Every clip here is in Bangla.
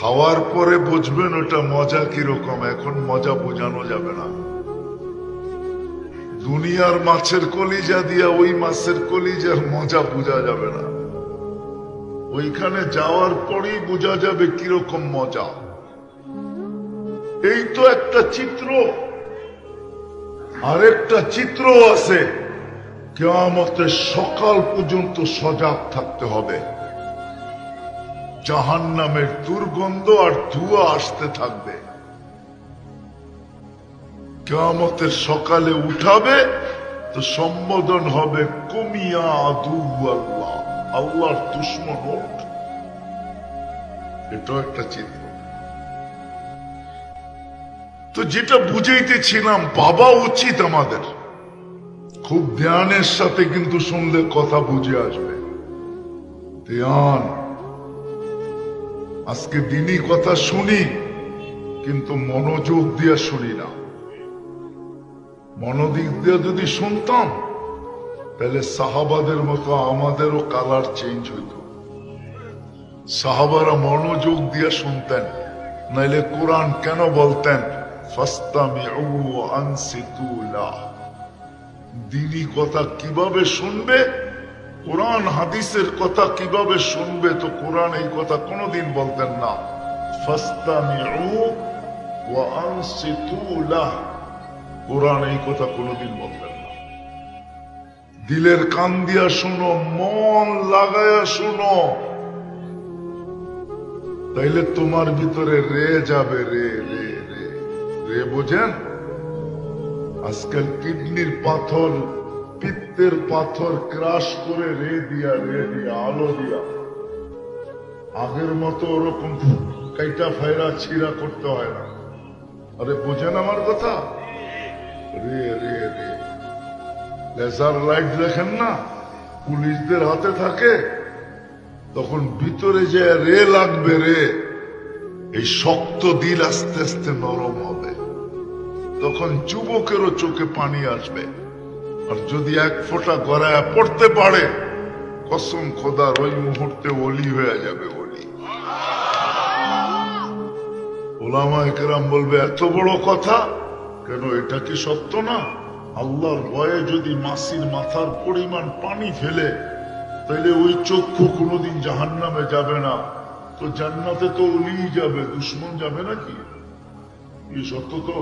খাওয়ার পরে বুঝবেন ওটা মজা কীরকম, এখন মজা বোঝানো যাবে না। দুনিয়ার মাছের কলিজা দিয়া ওই মাছের কলিজার মজা বোঝা যাবে না। ওইখানে যাওয়ার পরেই বোঝা যাবে কীরকম মজা। এই তো একটা চিত্র, আরেকটা চিত্র আছে। কেয়ামতের সকাল পর্যন্ত সজাগ থাকতে হবে। জাহান নামের দুর্গন্ধ আর ধোঁয়া আসতে থাকবে। কেয়ামতের সকালে উঠাবে তো সম্বোধন হবে, কুমিয়া আদু আল্লাহ, আল্লাহর দুশ্মন ওঠ। এটাও একটা চিত্র। তো যেটা বুঝাইতেছিলাম বাবা উচিত আমাদের। খুব ধ্যানের সাথে কিন্তু শুনলে কথা বুঝে আসবে। ধ্যান। আজকে দিনই কথা শুনি, কিন্তু মনোযোগ দিয়ে শুনি না। মনোদিক দিয়ে যদি শুনতাম, তাহলে সাহাবাদের মতো আমাদেরও কালার চেঞ্জ হইত। সাহাবারা মনোযোগ দিয়ে শুনতেন, নাইলে কোরআন কেন বলতেন ফাস্তামিউ আনসিতু লা। দিনী কথা কীভাবে শুনবে কোরআন হাদিসের কথা কীভাবে শুনবে তো কোরআন এই কথা কোনোদিন বলতেন না। কোরআন এই কথা কোনোদিন বলতেন না। দিলের কান দিয়া শুনো, মন লাগায়া শুনো। তাইলে তোমার ভিতরে রে যাবে, রে রে রে। রে বোঝেন? আজকাল কিডনির পাথর পিত্তের পাথর ক্রাশ করে রে দিয়া রে দিয়া, আলো দিয়া। আগের মতো ওরকম কাইটা ফায়রা ছিঁড়া করতে হয় না। আরে, বোঝেন আমার কথা? রে রে রে। লেজার লাইট দেখেন না? পুলিশদের হাতে থাকে। তখন ভিতরে যে রে লাগবে রে, এই শক্ত দিল আস্তে আস্তে নরম হবে। তখন যুবকেরও চোখে পানি আসবে। আর যদি এক ফোঁটা গড়ায় পড়তে পারে, কসম খোদার ওই মুহূর্তে অলি হয়ে যাবে অলি। ওলামা একরাম বলবে, এত বড় কথা? কেন এটা কি সত্য না? আল্লাহর ভয়ে যদি মাসির মাথার পরিমাণ পানি ফেলে তাহলে ওই চক্ষু কোনোদিন জাহান নামে যাবে না। তো জান্নাতে তো অলি যাবে, দুশ্মন যাবে নাকি? এই সত্য তো?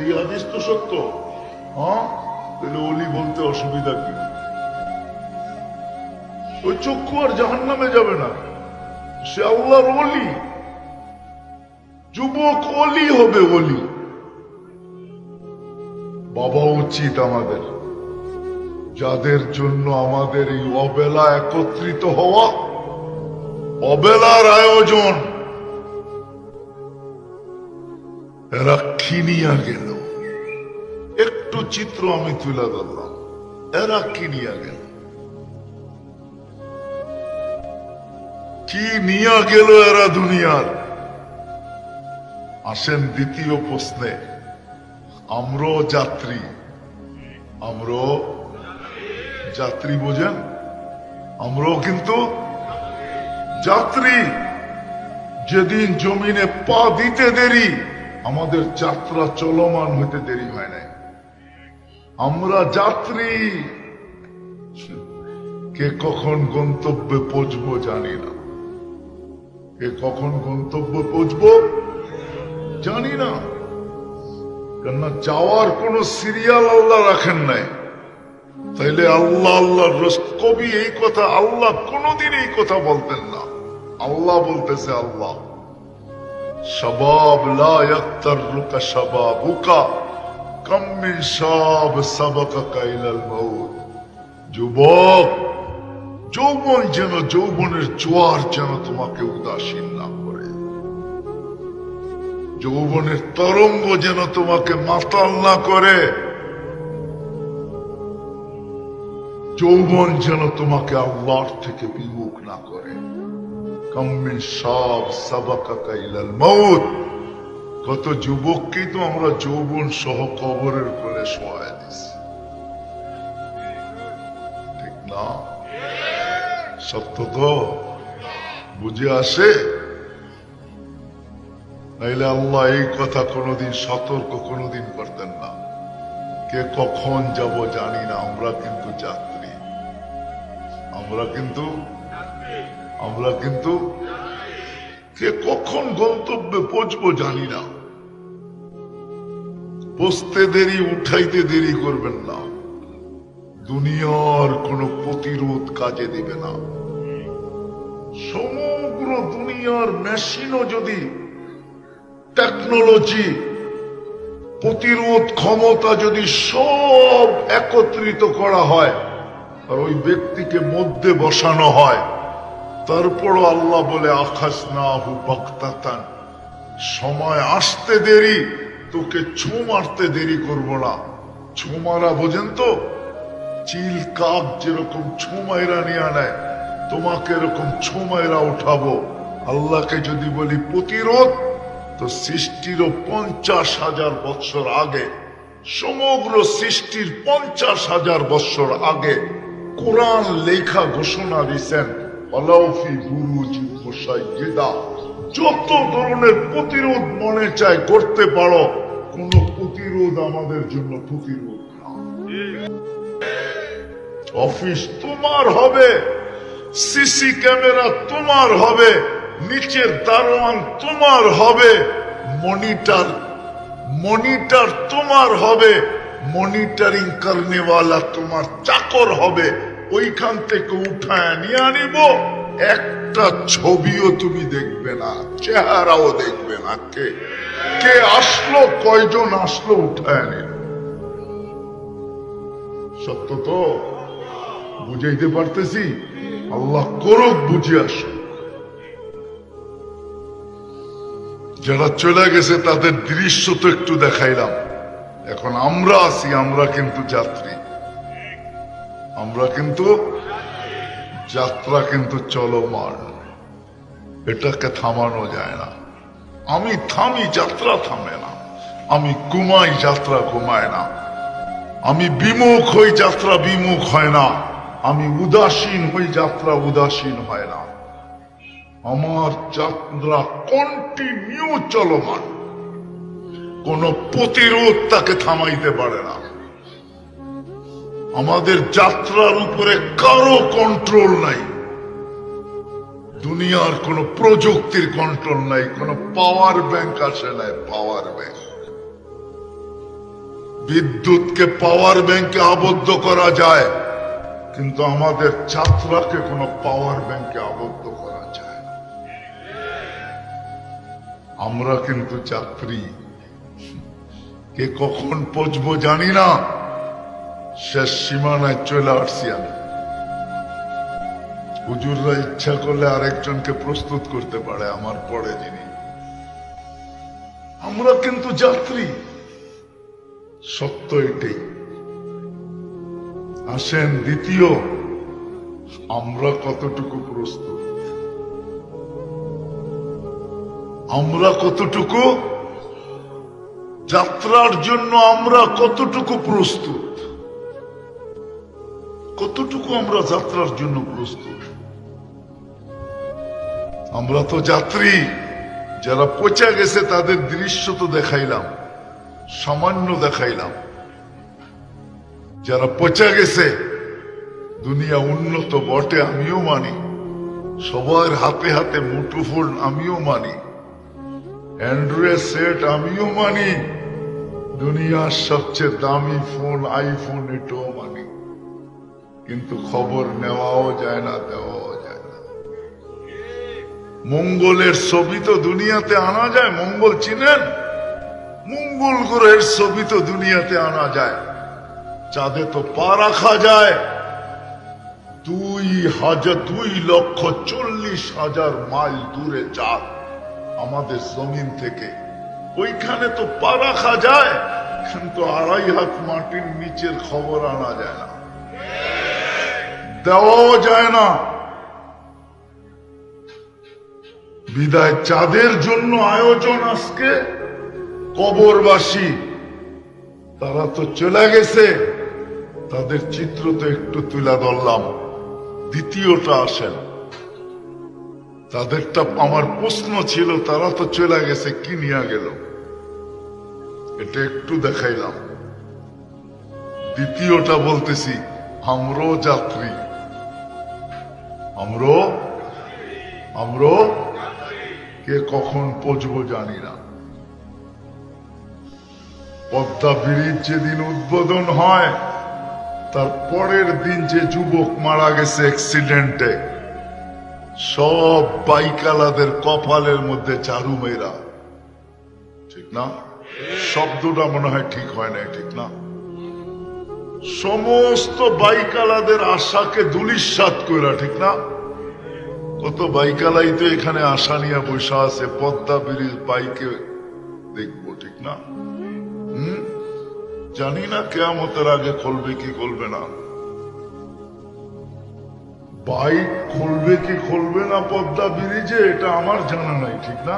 এই আদেশ তো সত্য। হ্যাঁ? তাহলে অলি বলতে অসুবিধা কি? ওই চক্ষু আর জাহান নামে যাবে না। সে আল্লাহর অলি। যুবক অলি হবে অলি। বাবা উচিত আমাদের। যাদের জন্য আমাদের এই অবেলা একত্রিত হওয়া, অবেলার আয়োজন। এরা খিনিয়া গেল। চিত্র আমি তুলে ধরলাম। এরা কিনিয়া গেল? কি নিয়া গেল এরা দুনিয়ার? আসেন দ্বিতীয় প্রশ্নে। আমরাও যাত্রী। আমরাও যাত্রী বোঝেন? আমরাও কিন্তু যাত্রী। যেদিন জমিনে পা দিতে দেরি, আমাদের যাত্রা চলমান হইতে দেরি হয় নাই। আমরা যাত্রী। কে কখন গন্তব্যে পৌঁছবো জানি না। কে কখন গন্তব্যে পৌঁছবো জানি না। কেননা যাওয়ার কোন সিরিয়াল আল্লাহ রাখেন নাই। তাইলে আল্লাহ আল্লাহ কবি এই কথা, আল্লাহ কোনদিন এই কথা বলতেন না। আল্লাহ বলতেছে আল্লাহ সবাব লা শাবাবুকা। কাম মিন শাব সাবাকাকা ইলাল মাউত যুবক, যৌবন যেন যৌবনের জোয়ার যেন তোমাকে উদাসীন না করে। যৌবনের তরঙ্গ যেন তোমাকে মাতাল না করে। যৌবন যেন তোমাকে আল্লাহর থেকে বিমুখ না করে। কাম্মিন সব সাবাকাকা ইলাল মাউত কত যুবককেই তো আমরা যৌবন সহ কবরের কোলে শোয়ায় দিছি। ঠিক না? সত্য তো? বুঝে আসে? নাইলে আল্লাহ এই কথা কোনোদিন সতর্ক কোনোদিন করতেন না। কে কখন যাব জানি না, আমরা কিন্তু যাত্রী। আমরা কিন্তু আমরা কিন্তু কে কখন গন্তব্যে পৌঁছবো জানি না। বসতে দেরি, উঠাইতে দেরি করবেন না। দুনিয়ার কোনো প্রতিরোধ কাজে দিবে না। সমগ্র দুনিয়ার মেশিনও যদি টেকনোলজি, প্রতিরোধ ক্ষমতা যদি সব একত্রিত করা হয়, আর ওই ব্যক্তিকে মধ্যে বসানো হয়, তারপরও আল্লাহ বলে আকাশ না হু বক্তাতান সময় আসতে দেরি তোকে ছো মারতে দেরি করব না। ছো মারা বোঝেন তো? চিল কাক যেরকম ছো মাইরা নিয়ে নেয়, তোমাকে এরকম ছো মাইরা উঠাবো। আল্লাহকে যদি বলি প্রতিরোধ, তো সৃষ্টিরও পঞ্চাশ হাজার বৎসর আগে, সমগ্র সৃষ্টির পঞ্চাশ হাজার বৎসর আগে কোরআন লেখা ঘোষণা অলৌফি বুরুজ মুসাইয়িদা যত ধরনের প্রতিরোধ মনে চায় করতে পারো কোন প্রতিরোধ আমাদের জন্য প্রতিরোধ অফিস তোমার হবে, সিসি ক্যামেরা তোমার হবে, নিচের দারোয়ান তোমার হবে, মনিটর মনিটর তোমার হবে, মনিটরিং করনেওয়ালা তোমার চাকর হবে, ওইখান থেকে উঠায় নিয়ে আনিব। একটা ছবিও তুমি দেখবে না, চেহারাও দেখবে না। কে? কে আসলো, কয়জন আসলো, উঠায় নিল। সত্য তো? বুঝাইতে পারতেছি? আল্লাহ করুক বুঝে আসো যারা চলে গেছে, তাদের দৃশ্য তো একটু দেখাইলাম। এখন আমরা আছি, আমরা কিন্তু যাত্রী। আমরা কিন্তু যাত্রা কিন্তু চলমান এটাকে থামানো যায় না। আমি থামি, যাত্রা থামে না। আমি ঘুমাই, যাত্রা ঘুমায় না। আমি বিমুখ হই, যাত্রা বিমুখ হয় না। আমি উদাসীন হই, যাত্রা উদাসীন হয় না। আমার যাত্রা কন্টিনিউ চলমান। কোন প্রতিরোধ তাকে থামাইতে পারে না। আমাদের যাত্রার উপরে কারও কন্ট্রোল নাই। দুনিয়ার কোন প্রযুক্তির কন্ট্রোল নাই, কোন পাওয়ার ব্যাংক আসে নাই পাওয়ার ব্যাংক বিদ্যুৎকে পাওয়ার ব্যাংকে আবদ্ধ করা যায়, কিন্তু আমাদের ছাত্রাকে কোনো পাওয়ার ব্যাংকে আবদ্ধ করা যায় আমরা কিন্তু যাত্রী। কে কখন পৌঁছবো জানি না। শেষ সীমানায় চলে আসছি আমি। হুজুররা ইচ্ছা করলে আরেকজনকে প্রস্তুত করতে পারে, আমার পরে যিনি। আমরা কিন্তু যাত্রী। সত্য এটাই। আসেন, দ্বিতীয়, আমরা কতটুকু প্রস্তুত? আমরা কতটুকু? যাত্রার জন্য আমরা কতটুকু প্রস্তুত? কতটুকু আমরা যাত্রার জন্য প্রস্তুত? আমরা তো যাত্রী। যারা পচে গেছে, তাদের দৃশ্য তো দেখাইলাম, সামান্য দেখাইলাম। যারা পচে গেছে, দুনিয়া উন্নত বটে, আমিও মানি। সবার হাতে হাতে মুঠোফোন আমিও মানি। অ্যান্ড্রয়েড সেট, আমিও মানি। দুনিয়ার সবচেয়ে দামি ফোন, আইফোন, এটাও মানি। কিন্তু খবর নেওয়াও যায় না, দেওয়াও যায় না। মঙ্গলের ছবি তো দুনিয়াতে আনা যায়, মঙ্গল চিনেন? মঙ্গল গ্রহের ছবি তো দুনিয়াতে আনা যায়। চাঁদে তো পা রাখা যায়। দুই হাজার, দুই লক্ষ চল্লিশ হাজার মাইল দূরে চাঁদ আমাদের জমিন থেকে। ওইখানে তো পা রাখা যায়, কিন্তু আড়াই হাত মাটির নিচের খবর আনা যায় না। দেওয়াও যায় না। বিদায় চাঁদের জন্য আয়োজন আজকে। কবরবাসী, তারা তো চলে গেছে। তাদের চিত্র তো একটু তুলে ধরলাম। দ্বিতীয়টা আসেন। তাদেরটা আমার প্রশ্ন ছিল, তারা তো চলে গেছে, কি নিয়ে গেল? এটা একটু দেখাইলাম। দ্বিতীয়টা বলতেছি আমরাও যাত্রী। আমরো? আমরো? কে কখন পচবো জানি না। পদ্মা ব্রিজ যেদিন উদ্বোধন হয়, তার পরের দিন যে যুবক মারা গেছে অ্যাক্সিডেন্টে সব বাইকালাদের কপালের মধ্যে চারু মেয়েরা ঠিক না? শব্দটা মনে হয় ঠিক হয় না ঠিক না? সমস্ত বাইকালাদের আশাকে দুলিশ্বাত কইরা, ঠিক না? কত বাইকালাই তো এখানে আশা নিয়ে বসে আছে, পদ্মা ব্রিজ বাইকে দেখব, ঠিক না? জানি না কেয়ামতের আগে খুলবে কি খুলবে না। বাইক খুলবে কি খুলবে না পদ্মা ব্রিজে এটা আমার জানা নাই, ঠিক না?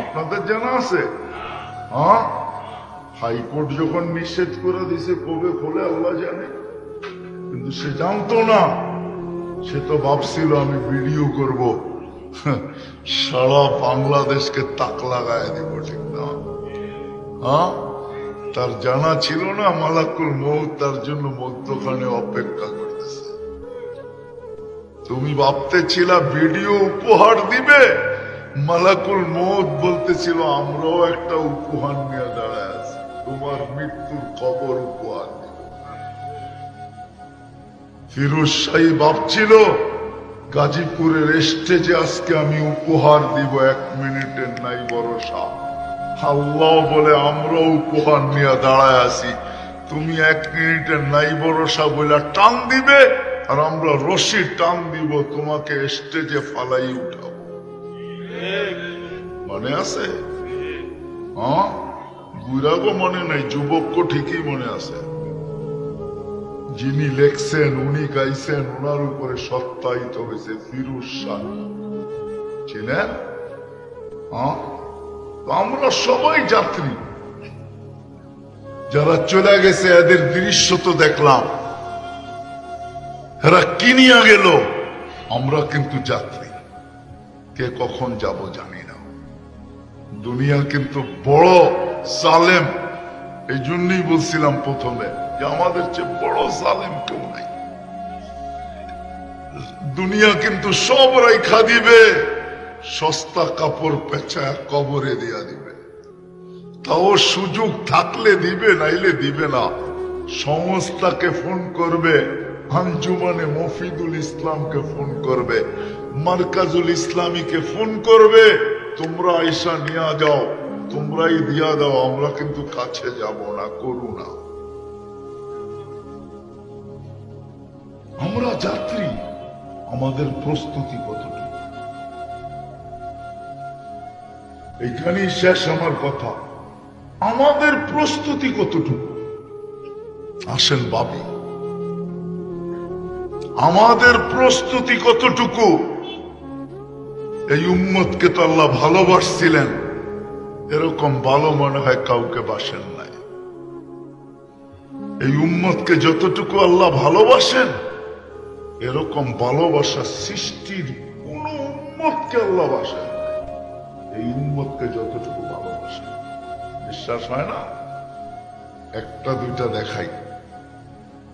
আপনাদের জানা আছে? হ্যাঁ? হাইকোর্ট যখন নিষেধ করে দিছে কবে খোলে আল্লাহ জানে। কিন্তু সে জানতো না। সে তো ভাবছিল, আমি ভিডিও করব। সারা বাংলাদেশকে তাক লাগায় দিব, ঠিক না? হ্যাঁ? তার জানা ছিল না, মালাকুল মৌত তার জন্য মধ্যখানে অপেক্ষা করতেছে। তুমি ভাবতেছিল, ভিডিও উপহার দিবে? মালাকুল মৌত বলতেছিল, আমরাও একটা উপহার নিয়ে তোমার মৃত্যুর খবর উপহার ফিরোজ শাহী ভাবছিল, গাজীপুরের স্টেজে আজকে আমি উপহার দিব এক মিনিটের নাই ভরসা। আল্লাহ বলে, আমরাও উপহার নিয়ে দাঁড়ায় আছি। তুমি এক মিনিটের নাই ভরসা বলে টান দিবে, আর আমরা রশি টান দিব, তোমাকে স্টেজে ফালাই উঠাবো। মনে আছে? হ্যাঁ? বুড়াগো মনে নাই যুবককে ঠিকই মনে আছে। যিনি লেখছেন, উনি গাইছেন ওনার উপরে সত্যায়িত হয়েছে ফিরুজ শাহ। চিনেন? হ্যাঁ? আমরা সবাই যাত্রী। যারা চলে গেছে, এদের দৃশ্য তো দেখলাম। এরা কিনিয়া গেল? আমরা কিন্তু যাত্রী। কে কখন যাব জানি না। দুনিয়া কিন্তু বড়। সালেম এই জন্যই বলছিলাম প্রথমে যে আমাদের চেয়ে বড় সালেম কেউ নাই। দুনিয়া কিন্তু সব রেখা দিবে, সস্তা কাপড় পেঁচা কবরে দিয়া দিবে। তাও সুযোগ থাকলে দিবে, নাইলে দিবে না। সংস্থাকে ফোন করবে, আঞ্জুমানে মফিদুল ইসলামকে ফোন করবে, মার্কাজুল ইসলামীকে ফোন করবে, তোমরা আয়সা নিয়ে যাও। তোমরাই দিয়া দাও, আমরা কিন্তু কাছে যাব না, করু না। আমরা যাত্রী, আমাদের প্রস্তুতি কতটুকু? এখানেই শেষ আমার কথা। আমাদের প্রস্তুতি কতটুকু? আসেন বাবি আমাদের প্রস্তুতি কতটুকু? এই উম্মতকে তো আল্লাহ ভালোবাসছিলেন। এরকম ভালো মনে হয় কাউকে বাসেন নাই। এই উম্মতকে যতটুকু আল্লাহ ভালোবাসেন, এরকম ভালোবাসা সৃষ্টির কোন উম্মতকে আল্লাহ বাসেন এই উম্মতকে যতটুকু ভালোবাসেন, বিশ্বাস হয় না? একটা, দুইটা দেখাই।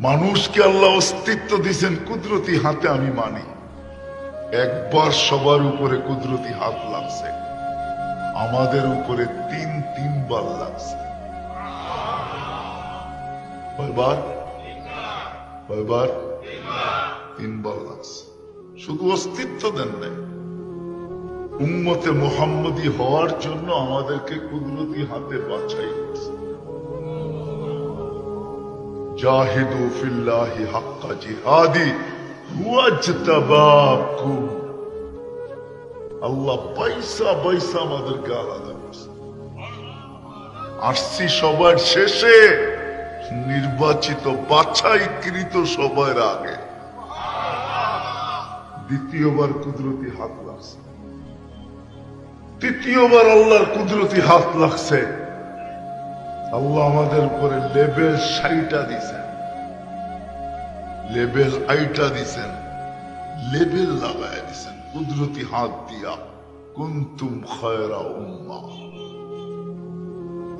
মানুষকে আল্লাহ অস্তিত্ব দিয়েছেন কুদরতি হাতে, আমি মানি। একবার সবার উপরে কুদরতি হাত লাগছে। আমাদের উপরে তিন তিনবার লাগছে। কয়বার? কয়বার? তিনবার লাগছে। শুধু অস্তিত্ব দেন নাই। উম্মতে মোহাম্মদী হওয়ার জন্য আমাদেরকে কুদরতি হাতে বাছাই জাহিদু ফিল্লাহি হাক্কা জিহাদি হুয়া ইজতাবাকুম আল্লাহ পয়সা পয়সা আমাদেরকে আলাদা করছে। আসছি সবার শেষে, নির্বাচিত বাছাইকৃত সবার আগে। দ্বিতীয়বার কুদরতি হাত লাগছে। তৃতীয়বার আল্লাহর কুদরতি হাত লাগছে। আল্লাহ আমাদের উপরে লেবেল সাইটা দিছেন লেবেল আইটা দিছেন লেবেল লাগায় দিছেন কুদরতি হাত দিয়া কুন্তুম খয়রা উম্মা।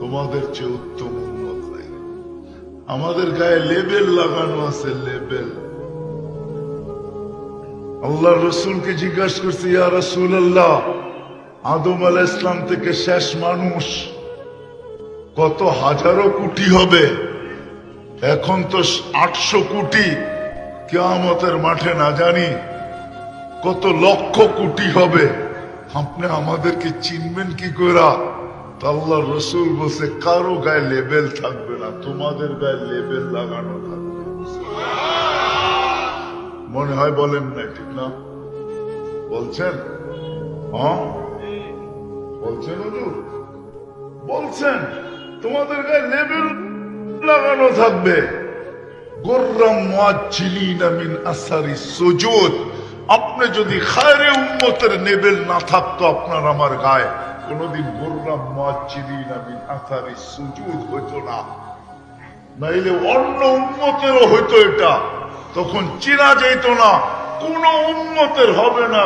তোমাদের চেয়ে উত্তম উন্মত নাই। আমাদের গায়ে লেবেল লাগানো আছে, লেবেল। আল্লাহ রসুলকে জিজ্ঞাসা করছে, ইয়া রসুল আল্লাহ আদম আল ইসলাম থেকে শেষ মানুষ কত হাজারো কোটি হবে? এখন তো আটশো কোটি। কেয়ামতের মাঠে না জানি কত লক্ষ কোটি হবে? আপনি আমাদেরকে চিনবেন কি করে আল্লাহ রসুল বসে কারও গায়ে লেবেল থাকবে না, তোমাদের গায়ে লেবেল লাগানো থাকবে। মনে হয় বলেন না ঠিক না? বলছেন? হ্যাঁ? বলছেন বলছেন, তোমাদের গায়ে লেবেল লাগানো থাকবে। গোর্রাম মুআজ্জিলিনা মিন আসারি সুজুদ। আপনি যদি খায়রে উম্মতের নেবেল না থাকতো আপনার আমার গায়ে, কোনদিন আমি হইতো না। নাইলে অন্য উন্মতেরও হইতো এটা। তখন চিনা যেত না, কোন উন্নতের হবে না।